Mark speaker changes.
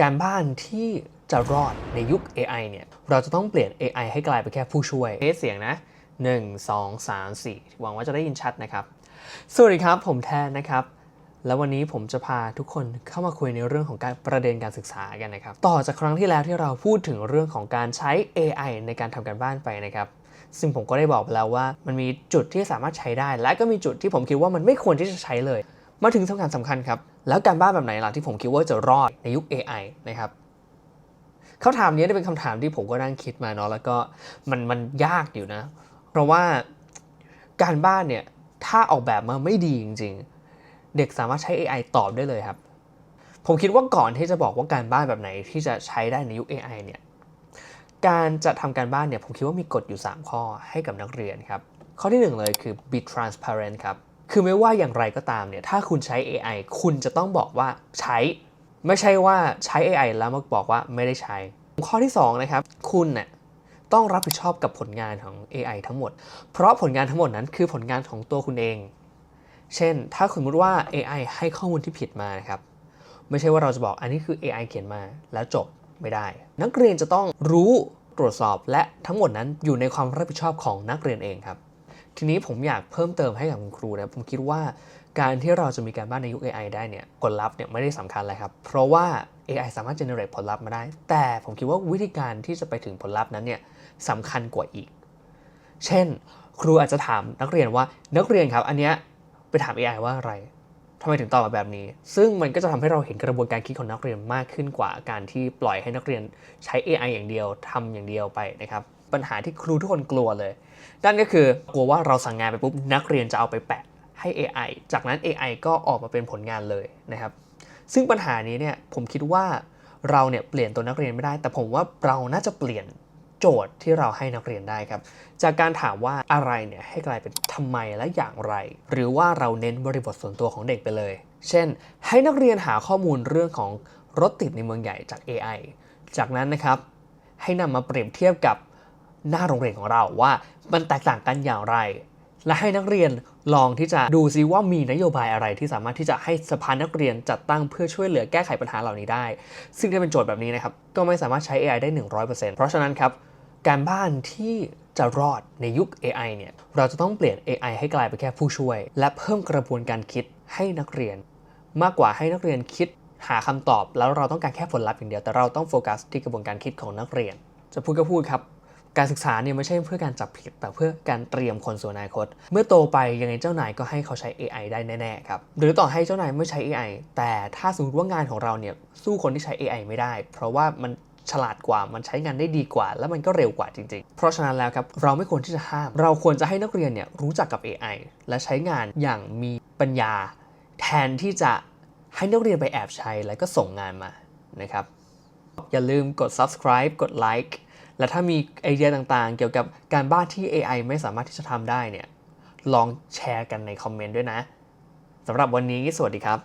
Speaker 1: การบ้านที่จะรอดในยุค AI เนี่ย เราจะต้องเปลี่ยน AI ให้กลายเป็นแค่ผู้ช่วยเทสเสียงนะ 1 2 3 4 หวังว่าจะได้ยินชัดนะครับ สวัสดีครับ ผมแทนนะครับ แล้ววันนี้ผมจะพาทุกคนเข้ามาคุยในเรื่องของการประเด็นการศึกษากันนะครับ ต่อจากครั้งที่แล้วที่เราพูดถึงเรื่องของการใช้ AI ในการทำการบ้านไปนะครับซึ่งผมก็ได้บอกไปแล้วว่า มันมีจุดที่สามารถใช้ได้ และก็มีจุดที่ผมคิดว่ามันไม่ควรที่จะใช้เลย มาถึงสำคัญสำคัญครับ แล้วการบ้านแบบไหนล่ะที่ผมคิดว่าจะรอดในยุค AI นะครับคำถามนี้ได้เป็นคำถามที่ผมก็นั่งคิดมาเนาะแล้วก็มันมันยากอยู่นะ เพราะว่าการบ้านเนี่ยถ้าออกแบบมาไม่ดีจริง ๆ เด็กสามารถใช้ AI ตอบได้เลยครับ ผมคิดว่าก่อนที่จะบอกว่าการบ้านแบบไหนที่จะใช้ได้ในยุค AI เนี่ยการจะทำการบ้านเนี่ยผมคิดว่ามีกฎอยู่ 3 ข้อให้กับนักเรียนครับ ข้อที่ 1 เลยคือ be transparent ครับ คือไม่ว่าอย่างไรก็ตามเนี่ยถ้าคุณใช้ AI คุณจะต้องบอกว่าใช้ ไม่ใช่ว่าใช้ AI แล้วมาบอกว่าไม่ได้ใช้ ข้อที่2นะครับคุณเนี่ยต้องรับผิดชอบกับผลงานของ AI ทั้งหมด เพราะผลงานทั้งหมดนั้นคือผลงานของตัวคุณเอง เช่น ถ้าสมมติว่า AI ให้ข้อมูลที่ผิดมานะครับไม่ใช่ว่าเราจะบอกอันนี้คือ AI เขียนมาแล้วจบไม่ได้ นักเรียนจะต้องรู้ตรวจสอบและทั้งหมดนั้นอยู่ในความรับผิดชอบของนักเรียนเองครับ ทีนี้ผมอยากเพิ่มเติมให้กับคุณครูนะผมคิดว่าการที่เราจะมีการบ้านในยุค AI ได้เนี่ยผลลัพธ์เนี่ยไม่ได้สำคัญเลยครับ เพราะว่า AI สามารถ generate ผลลัพธ์มาได้ แต่ผมคิดว่าวิธีการที่จะไปถึงผลลัพธ์นั้นเนี่ยสำคัญกว่าอีก เช่น ครูอาจจะถามนักเรียนว่านักเรียนครับ อันเนี้ยไปถาม AI ว่าอะไรทำไมถึงตอบมาแบบนี้ ซึ่งมันก็จะทำให้เราเห็นกระบวนการคิดของนักเรียนมากขึ้นกว่าการที่ปล่อยให้นักเรียนใช้ AI อย่างเดียวทำอย่างเดียวไปนะครับ ปัญหาที่ครูทุกคนกลัวเลยนั่นก็คือกลัวว่าเราสั่งงานไปปุ๊บนักเรียนจะเอาไปแปะให้ AI จากนั้น AI ก็ออกมาเป็นผลงานเลยนะครับ ซึ่งปัญหานี้เนี่ยผมคิดว่าเราเนี่ยเปลี่ยนตัวนักเรียนไม่ได้ แต่ผมว่าเราน่าจะเปลี่ยนโจทย์ที่เราให้นักเรียนได้ครับ จากการถามว่าอะไรเนี่ยให้กลายเป็นทำไมและอย่างไร หรือว่าเราเน้นบริบทส่วนตัวของเด็กไปเลย เช่น ให้นักเรียนหาข้อมูลเรื่องของรถติดในเมืองใหญ่จาก AI จากนั้นนะครับ ให้นำมาเปรียบเทียบกับ หน้าโรงเรียนของเราว่า มันแตกต่างกันอย่างไร และให้นักเรียนลองที่จะดูซิว่ามีนโยบายอะไรที่สามารถที่จะให้สภานักเรียนจัดตั้งเพื่อช่วยเหลือแก้ไขปัญหาเหล่านี้ได้ ซึ่งถ้าเป็นโจทย์แบบนี้นะครับก็ไม่สามารถใช้ AI ได้ 100%เพราะฉะนั้นครับการบ้านที่จะรอดในยุค AI เนี่ย เราจะต้องเปลี่ยน AI ให้กลายเป็นแค่ผู้ช่วย และเพิ่มกระบวนการคิดให้นักเรียน มากกว่าให้นักเรียนคิดหาคำตอบ แล้วเราต้องการแค่ผลลัพธ์อย่างเดียว แต่เราต้องโฟกัสที่กระบวนการคิดของนักเรียน จะพูดก็พูดครับ การศึกษาเนี่ยไม่ใช่เพื่อการจับผิด แต่เพื่อการเตรียมคนสู่อนาคต เมื่อโตไปยังไงเจ้านายก็ให้เขาใช้ AI ได้แน่ๆครับ หรือต่อให้เจ้านายไม่ใช้ AI แต่ถ้าสมมติว่างานของเราเนี่ยสู้คนที่ใช้ AI ไม่ได้ เพราะว่ามันฉลาดกว่ามันใช้งานได้ดีกว่า และมันก็เร็วกว่าจริงๆ เพราะฉะนั้นแล้วครับ เราไม่ควรที่จะห้าม เราควรจะให้นักเรียนเนี่ยรู้จักกับ AI และใช้งานอย่างมีปัญญา แทนที่จะให้นักเรียนไปแอบใช้แล้วก็ส่งงานมานะครับ อย่าลืมกด subscribe กด like และถ้ามีไอเดียต่างๆ เกี่ยวกับการบ้านที่ AI ไม่สามารถที่จะทำได้เนี่ย ลองแชร์กันในคอมเมนต์ด้วยนะสำหรับวันนี้สวัสดีครับ